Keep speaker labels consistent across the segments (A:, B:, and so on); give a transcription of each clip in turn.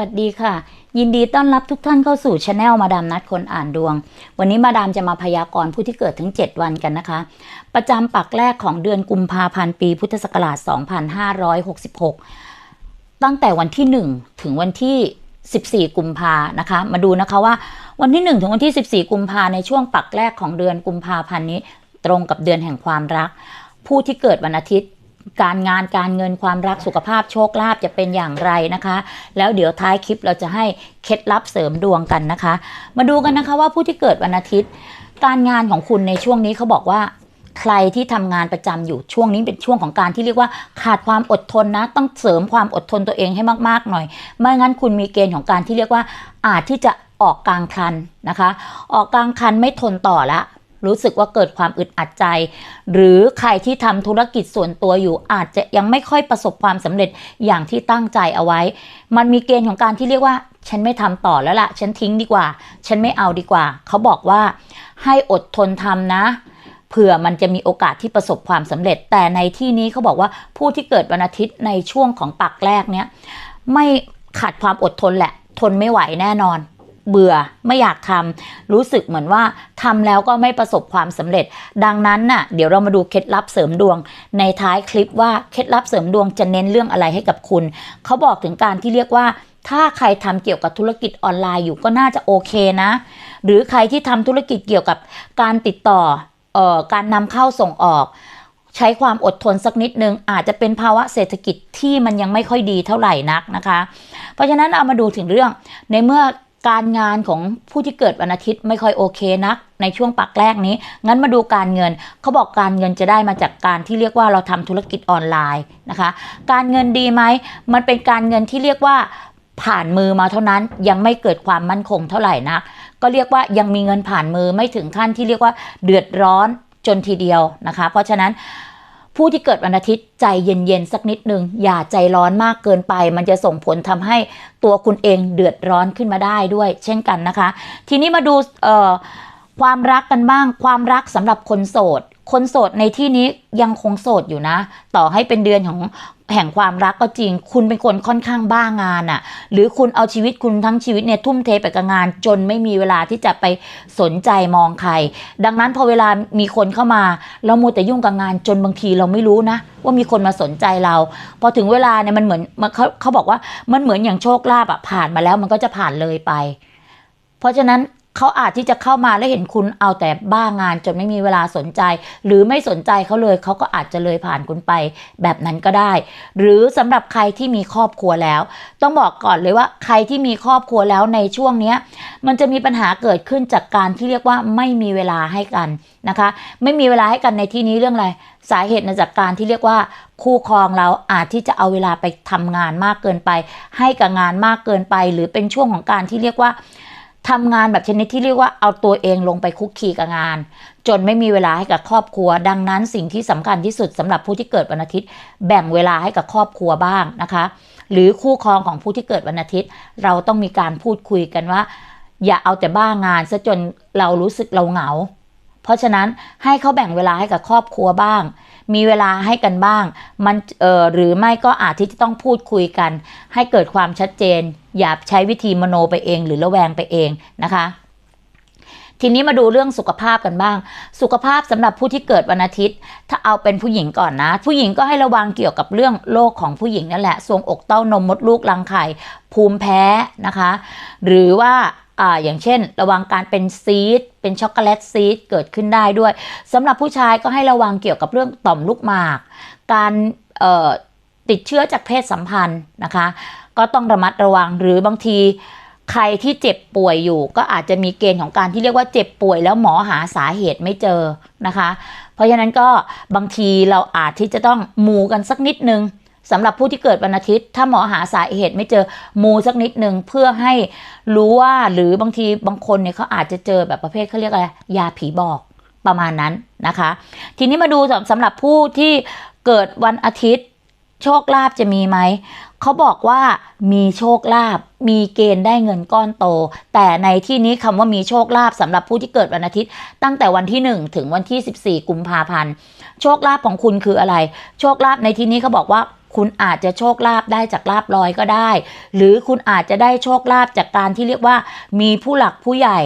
A: วัสดีค่ะ ยินดีต้อนรับทุกท่านเข้าสู่ช anel มาดามนัดคนอ่านดวง วันนี้มาดามจะมาพยากรณ์ผู้ที่เกิดถึง 7 วันกันนะคะ ประจำปักแรกของเดือนกุมภาพันธ์ปีพุทธศักราช 2566 ตั้งแต่วันที่ 1 ถึงวันที่ 14 กุมภานะคะ มาดูนะคะว่าวันที่ 1 ถึงวันที่ 14 กุมภาในช่วงปักแรกของเดือนกุมภาพันธ์นี้ ตรงกับเดือนแห่งความรัก ผู้ที่เกิดวันอาทิตย์ การงานการเงินความรักสุขภาพโชคลาภจะเป็นอย่างไรนะคะ แล้วเดี๋ยวท้ายคลิปเราจะให้เคล็ดลับเสริมดวงกันนะคะ มาดูกันนะคะว่าผู้ที่เกิดวันอาทิตย์ การงานของคุณในช่วงนี้เขาบอกว่าใครที่ทำงานประจำอยู่ช่วงนี้เป็นช่วงของการที่เรียกว่าขาดความอดทนนะ ต้องเสริมความอดทนตัวเองให้มากๆหน่อย ไม่งั้นคุณมีเกณฑ์ของการที่เรียกว่าอาจที่จะออกกลางคันนะคะ ออกกลางคันไม่ทนต่อละ รู้สึกว่าเกิดความอึดอัดใจ หรือใครที่ทำธุรกิจส่วนตัวอยู่อาจจะยังไม่ค่อยประสบความสำเร็จอย่างที่ตั้งใจเอาไว้ มันมีเกณฑ์ของการที่เรียกว่า ฉันไม่ทำต่อแล้วละ่ะ ฉันทิ้งดีกว่า ฉันไม่เอาดีกว่า เขาบอกว่าให้อดทนทำนะเผื่อมันจะมีโอกาสที่ประสบความสำเร็จ แต่ในที่นี้เขาบอกว่าผู้ที่เกิดวันอาทิตย์ในช่วงของปักแรกเนี้ยไม่ขาดความอดทนแหละ ทนไม่ไหวแน่นอน เบื่อไม่อยากทำรู้สึกเหมือนว่าทำแล้วก็ไม่ประสบความสำเร็จ ดังนั้นน่ะเดี๋ยวเรามาดูเคล็ดลับเสริมดวง ในท้ายคลิปว่าเคล็ดลับเสริมดวงจะเน้นเรื่องอะไรให้กับคุณ เขาบอกถึงการที่เรียกว่าถ้าใครทำเกี่ยวกับธุรกิจออนไลน์อยู่ก็น่าจะโอเคนะ หรือใครที่ทำธุรกิจเกี่ยวกับการติดต่อเอ่อการนำเข้าส่งออก ใช้ความอดทนสักนิดนึง อาจจะเป็นภาวะเศรษฐกิจที่มันยังไม่ค่อยดีเท่าไหร่นักนะคะ เพราะฉะนั้นเอามาดูถึงเรื่องในเมื่อ การงานของผู้ที่เกิดวันอาทิตย์ไม่ค่อยโอเคนักในช่วงปักแรกนี้ งั้นมาดูการเงิน เขาบอกการเงินจะได้มาจากการที่เรียกว่าเราทำธุรกิจออนไลน์นะคะ การเงินดีไหม มันเป็นการเงินที่เรียกว่าผ่านมือมาเท่านั้นยังไม่เกิดความมั่นคงเท่าไหร่นัก ก็เรียกว่ายังมีเงินผ่านมือไม่ถึงขั้นที่เรียกว่าเดือดร้อนจนทีเดียวนะคะ เพราะฉะนั้น ผู้ที่เกิดวันอาทิตย์ใจเย็นๆสักนิดหนึ่งอย่าใจร้อนมากเกินไป มันจะส่งผลทำให้ตัวคุณเองเดือดร้อนขึ้นมาได้ด้วย เช่นกันนะคะ ทีนี้มาดูเอ่อความรักกันบ้าง ความรักสำหรับคนโสด คนโสดในที่นี้ยังคงโสดอยู่นะ ต่อให้เป็นเดือนของ แห่งความรักก็จริง คุณเป็นคนค่อนข้างบ้างานอะ่ะ หรือคุณเอาชีวิตคุณทั้งชีวิตเนี่ยทุ่มเทไปกับงาน จนไม่มีเวลาที่จะไปสนใจมองใคร ดังนั้นพอเวลามีคนเข้ามา เรามัวแต่ยุ่งกับงานจนบางทีเราไม่รู้นะ ว่ามีคนมาสนใจเรา พอถึงเวลาเนี่ยมันเหมือนมันเขาเขาบอกว่ามันเหมือนอย่างโชคลาภอะผ่านมาแล้วมันก็จะผ่านเลยไป เพราะฉะนั้น เขาอาจที่จะเข้ามาแล้วเห็นคุณเอาแต่บ้างานจนไม่มีเวลาสนใจ หรือไม่สนใจเขาเลยเขาก็อาจจะเลยผ่านคุณไปแบบนั้นก็ได้ หรือสำหรับใครที่มีครอบครัวแล้ว ต้องบอกก่อนเลยว่าใครที่มีครอบครัวแล้วในช่วงเนี้ยมันจะมีปัญหาเกิดขึ้นจากการที่เรียกว่าไม่มีเวลาให้กันนะคะ ไม่มีเวลาให้กันในที่นี้เรื่องอะไรสาเหตุมาจากการที่เรียกว่าคู่ครองเราอาจที่จะเอาเวลาไปทำงานมากเกินไป ให้กับงานมากเกินไป หรือเป็นช่วงของการที่เรียกว่า ทำงานแบบชนิดที่เรียกว่าเอาตัวเองลงไปคุกคีกับงาน จนไม่มีเวลาให้กับครอบครัว ดังนั้นสิ่งที่สำคัญที่สุดสำหรับผู้ที่เกิดวันอาทิตย์ แบ่งเวลาให้กับครอบครัวบ้างนะคะ หรือคู่ครองของผู้ที่เกิดวันอาทิตย์ เราต้องมีการพูดคุยกันว่า อย่าเอาแต่บ้างานซะจนเรารู้สึกเราเหงา เพราะฉะนั้นให้เขาแบ่งเวลาให้กับครอบครัวบ้าง มีเวลาให้กันบ้าง มันเออหรือไม่ก็อาจที่จะต้องพูดคุยกัน ให้เกิดความชัดเจน อย่าใช้วิธีมโนไปเอง หรือระแวงไปเองนะคะทีนี้มาดูเรื่องสุขภาพกันบ้าง สุขภาพสำหรับผู้ที่เกิดวันอาทิตย์ ถ้าเอาเป็นผู้หญิงก่อนนะ ผู้หญิงก็ให้ระวังเกี่ยวกับเรื่องโรคของผู้หญิงนั่นแหละทรวงอกเต้านมมดลูกรังไข่ภูมิแพ้นะคะ หรือว่า อ่าอย่างเช่น ระวังการเป็นซีดเป็นช็อกโกแลตซีดเกิดขึ้นได้ด้วยสำหรับผู้ชายก็ให้ระวังเกี่ยวกับเรื่องต่อมลูกหมาก การติดเชื้อจากเพศสัมพันธ์นะคะ ก็ต้องระมัดระวังหรือบางทีใครที่เจ็บป่วยอยู่ ก็อาจจะมีเกณฑ์ของการที่เรียกว่าเจ็บป่วยแล้วหมอหาสาเหตุไม่เจอนะคะ เพราะฉะนั้นก็บางทีเราอาจที่จะต้องมูกันสักนิดนึง สำหรับผู้ที่เกิดวันอาทิตย์ ถ้าหมอหาสาเหตุไม่เจอมูสักนิดหนึ่งเพื่อให้รู้ว่าหรือบางทีบางคนเนี่ยเขาอาจจะเจอแบบประเภทเขาเรียกอะไรยาผีบอกประมาณนั้นนะคะ ทีนี้มาดูสำสำหรับผู้ที่เกิดวันอาทิตย์ โชคลาภจะมีไหม เขาบอกว่ามีโชคลาภมีเกณฑ์ได้เงินก้อนโต แต่ในที่นี้คำว่ามีโชคลาภสำหรับผู้ที่เกิดวันอาทิตย์ ตั้งแต่วันที่ 1 ถึงวันที่ 14 กุมภาพันธ์โชคลาภของคุณคืออะไร โชคลาภในที่นี้เขาบอกว่าคุณอาจจะโชคลาภได้จากลาบลอยก็ได้ หรือคุณอาจจะได้โชคลาภจากการที่เรียกว่า มีผู้หลักผู้ใหญ่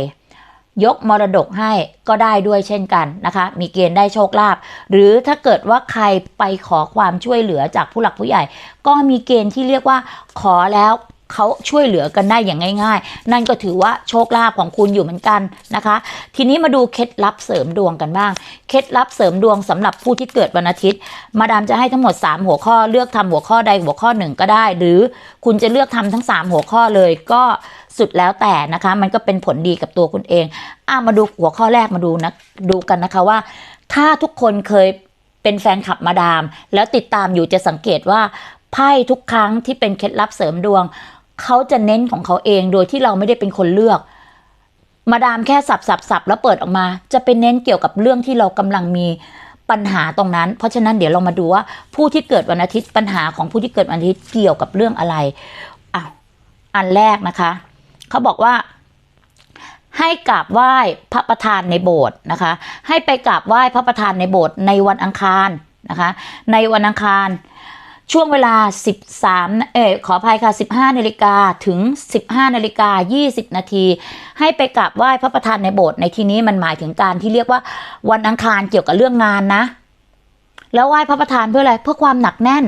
A: ยกมรดกให้ก็ได้ด้วยเช่นกันนะคะ มีเกณฑ์ได้โชคลาภหรือถ้าเกิดว่าใครไปขอความช่วยเหลือจากผู้หลักผู้ใหญ่ ก็มีเกณฑ์ที่เรียกว่าขอแล้ว เขาช่วยเหลือกันได้อย่างง่าย ๆ นั่นก็ถือว่าโชคลาภของคุณอยู่เหมือนกันนะคะ ทีนี้มาดูเคล็ดลับเสริมดวงกันบ้าง เคล็ดลับเสริมดวงสำหรับผู้ที่เกิดวันอาทิตย์ มาดามจะให้ทั้งหมด 3 หัวข้อเลือกทำหัวข้อใดหัวข้อหนึ่งก็ได้ หรือคุณจะเลือกทำทั้ง 3 หัวข้อเลยก็สุดแล้วแต่นะคะ มันก็เป็นผลดีกับตัวคุณเองอะมาดูหัวข้อแรกมาดูนะดูกันนะคะว่า ถ้าทุกคนเคยเป็นแฟนคลับมาดาม แล้วติดตามอยู่จะสังเกตว่าไพ่ทุกครั้งที่เป็นเคล็ดลับเสริมดวง เขาจะเน้นของเขาเองโดยที่เราไม่ได้เป็นคนเลือก มาดามแค่สับสับสับแล้วเปิดออกมา จะเป็นเน้นเกี่ยวกับเรื่องที่เรากำลังมีปัญหาตรงนั้น เพราะฉะนั้นเดี๋ยวเรามาดูว่าผู้ที่เกิดวันอาทิตย์ปัญหาของผู้ที่เกิดวันอาทิตย์เกี่ยวกับเรื่องอะไรอะอันแรกนะคะเขาบอกว่าให้กราบไหว้พระประธานในโบสถ์นะคะ ให้ไปกราบไหว้พระประธานในโบสถ์ในวันอังคารนะคะ ในวันอังคาร ช่วงเวลา 13 เออขออภัยค่ะ 15 นาฬิกาถึง 15 นาฬิกา 20 นาที ให้ไปกราบไหว้พระประธานในโบสถ์ในที่นี้มันหมายถึงการที่เรียกว่าวันอังคารเกี่ยวกับเรื่องงานนะ แล้วไหว้พระประธานเพื่ออะไร เพื่อความหนักแน่น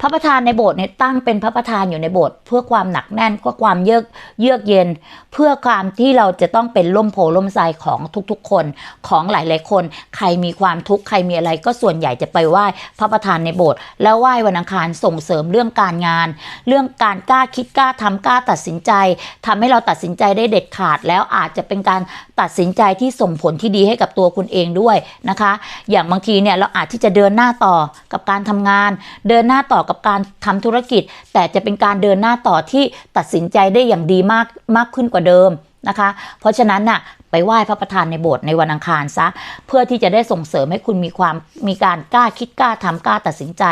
A: พระประธานในโบสถ์เนี่ยตั้งเป็นพระประธานอยู่ในโบสถ์เพื่อความหนักแน่นเพื่อความเยือกเยือกเย็น เพื่อความที่เราจะต้องเป็นล่มโพล่มไทรของทุกๆ คนของหลายๆคน ใครมีความทุกข์ใครมีอะไรก็ส่วนใหญ่จะไปไหว้พระประธานในโบสถ์แล้วไหว้วันอังคารส่งเสริมเรื่องการงาน เรื่องการกล้าคิดกล้าทำกล้าตัดสินใจทำให้เราตัดสินใจได้เด็ดขาด แล้วอาจจะเป็นการตัดสินใจที่ส่งผลที่ดีให้กับตัวคุณเองด้วยนะคะ อย่างบางทีเนี่ยเราอาจที่จะเดินหน้าต่อกับการทำงาน เดินหน้าต่อกับการทำธุรกิจ แต่จะเป็นการเดินหน้าต่อที่ตัดสินใจได้อย่างดีมากมากขึ้นกว่าเดิมนะคะ เพราะฉะนั้นน่ะไปไหว้พระประธานในโบสถ์ในวันอังคารซะเพื่อที่จะได้ส่งเสริมให้คุณมีความมีการกล้าคิดกล้าทำกล้าตัดสินใจ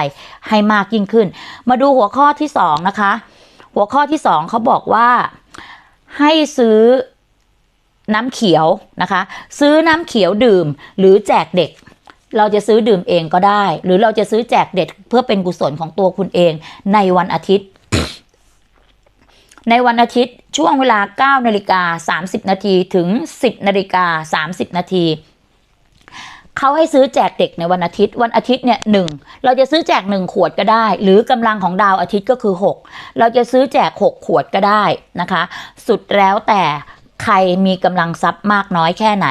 A: ให้มากยิ่งขึ้น มาดูหัวข้อที่สองนะคะ หัวข้อที่สองเขาบอกว่าให้ซื้อน้ำเขียวนะคะ ซื้อน้ำเขียวดื่มหรือแจกเด็ก เราจะซื้อดื่มเองก็ได้ หรือเราจะซื้อแจกเด็กเพื่อเป็นกุศลของตัวคุณเองในวันอาทิตย์ ในวันอาทิตย์ช่วงเวลา 9นาฬิกา30 นาทีถึง 10นาฬิกา30 นาทีเขาให้ซื้อแจกเด็กในวันอาทิตย์ วันอาทิตย์เนี่ยหนึ่งเราจะซื้อแจก1ขวดก็ได้ หรือกำลังของดาวอาทิตย์ก็คือ 6 เราจะซื้อแจก 6 ขวดก็ได้นะคะ สุดแล้วแต่ใครมีกำลังทรัพย์มากน้อยแค่ไหน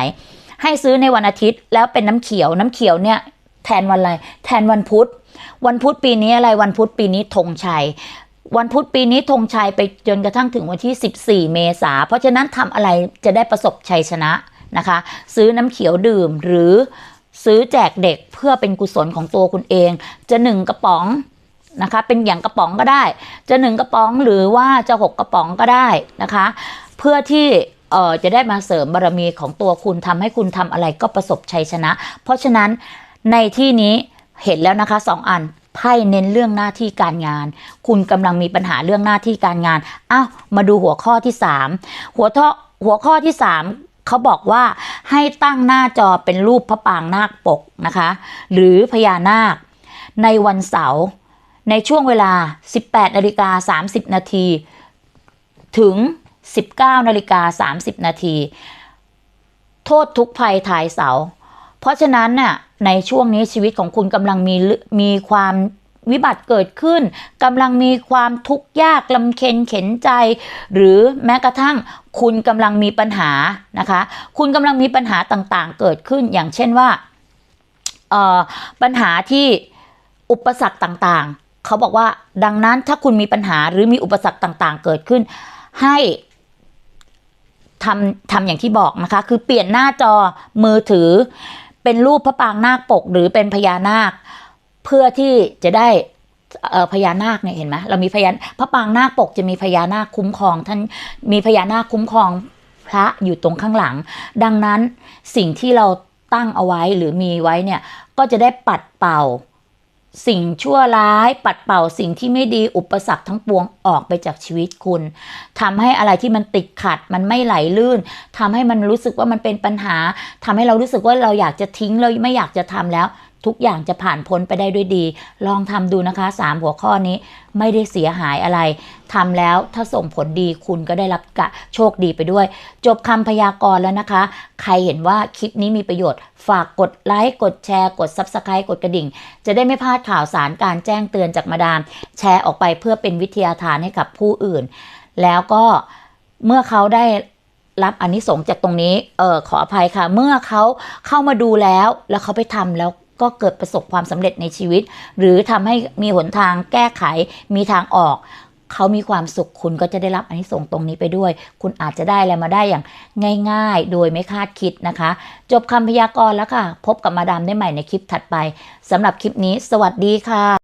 A: ให้ซื้อในวันอาทิตย์ แล้วเป็นน้ำเขียวน้ำเขียวเนี่ยแทนวันอะไรแทนวันพุธ วันพุธปีนี้อะไรวันพุธปีนี้ธงชัย วันพุธปีนี้ธงชัยไปจนกระทั่งถึงวันที่ 14 เมษาเพราะฉะนั้นทำอะไรจะได้ประสบชัยชนะนะคะ ซื้อน้ำเขียวดื่มหรือซื้อแจกเด็กเพื่อเป็นกุศลของตัวคุณเอง จะหนึ่งกระป๋องนะคะ เป็นอย่างกระป๋องก็ได้ จะหนึ่งกระป๋องหรือว่าจะหกกระป๋องก็ได้นะคะ เพื่อที่ เอ่อจะได้มาเสริมบารมีของตัวคุณทำให้คุณทำอะไรก็ประสบชัยชนะ เพราะฉะนั้นในที่นี้เห็นแล้วนะคะสองอันไพ่เน้นเรื่องหน้าที่การงาน คุณกำลังมีปัญหาเรื่องหน้าที่การงานอ้าวมาดูหัวข้อที่สามหัวข้อหัวข้อที่สามเขาบอกว่าให้ตั้งหน้าจอเป็นรูปพระปางนาคปกนะคะ หรือพญานาค ในวันเสาร์ในช่วงเวลา 18นาฬิกา30 นาทีถึง 19นาฬิกา30 นาที โทษทุกภัยถ่ายเสา เพราะฉะนั้นน่ะในช่วงนี้ชีวิตของคุณกำลังมีมีความวิบัติเกิดขึ้นกำลังมีความทุกข์ยากลำเค็ญเข็นใจ หรือแม้กระทั่งคุณกำลังมีปัญหานะคะ คุณกำลังมีปัญหาต่างๆ เกิดขึ้นอย่างเช่นว่าปัญหาที่อุปสรรคต่างๆ เขาบอกว่าดังนั้นถ้าคุณมีปัญหาหรือมีอุปสรรคต่างๆ เกิดขึ้น ให้ ทำทำอย่างที่บอกนะคะ คือเปลี่ยนหน้าจอมือถือ เป็นรูปพระปางนาคปก หรือเป็นพญานาค เพื่อที่จะได้เอ่อพญานาคเนี่ยเห็นไหมเรามีพญาพระปางนาคปกจะมีพญานาคคุ้มครอง ท่านมีพญานาคคุ้มครองพระอยู่ตรงข้างหลัง ดังนั้นสิ่งที่เราตั้งเอาไว้หรือมีไว้เนี่ยก็จะได้ปัดเป่า สิ่งชั่วร้ายปัดเป่าสิ่งที่ไม่ดีอุปสรรคทั้งปวงออกไปจากชีวิตคุณทำให้อะไรที่มันติดขัด มันไม่ไหลลื่นทำให้มันรู้สึกว่ามันเป็นปัญหาทำให้เรารู้สึกว่าเราอยากจะทิ้งเราไม่อยากจะทำแล้ว ทุกอย่างจะผ่านพ้นไปได้ด้วยดี ลองทำดูนะคะสามหัวข้อนี้ไม่ได้เสียหายอะไรทำแล้วถ้าส่งผลดีคุณก็ได้รับกะโชคดีไปด้วย จบคำพยากรณ์แล้วนะคะ ใครเห็นว่าคลิปนี้มีประโยชน์ ฝากกดไลค์กดแชร์ กด Subscribe กดกระดิ่ง จะได้ไม่พลาดข่าวสารการแจ้งเตือนจากมาดาม แชร์ออกไปเพื่อเป็นวิทยาทานให้กับผู้อื่น แล้วก็เมื่อเขาได้รับอนนิสงส์จากตรงนี้เออขออภัยค่ะ เมื่อเขาเข้ามาดูแล้วแล้วเขาไปทำแล้ว ก็เกิดประสบความสำเร็จในชีวิต หรือทำให้มีหนทางแก้ไขมีทางออกเขามีความสุขคุณก็จะได้รับอันนี้ส่งตรงนี้ไปด้วย คุณอาจจะได้อะไรมาได้อย่างง่าย ๆ โดยไม่คาดคิดนะคะ จบคำพยากรณ์แล้วค่ะ พบกับมาดามได้ใหม่ในคลิปถัดไปสำหรับคลิปนี้ สวัสดีค่ะ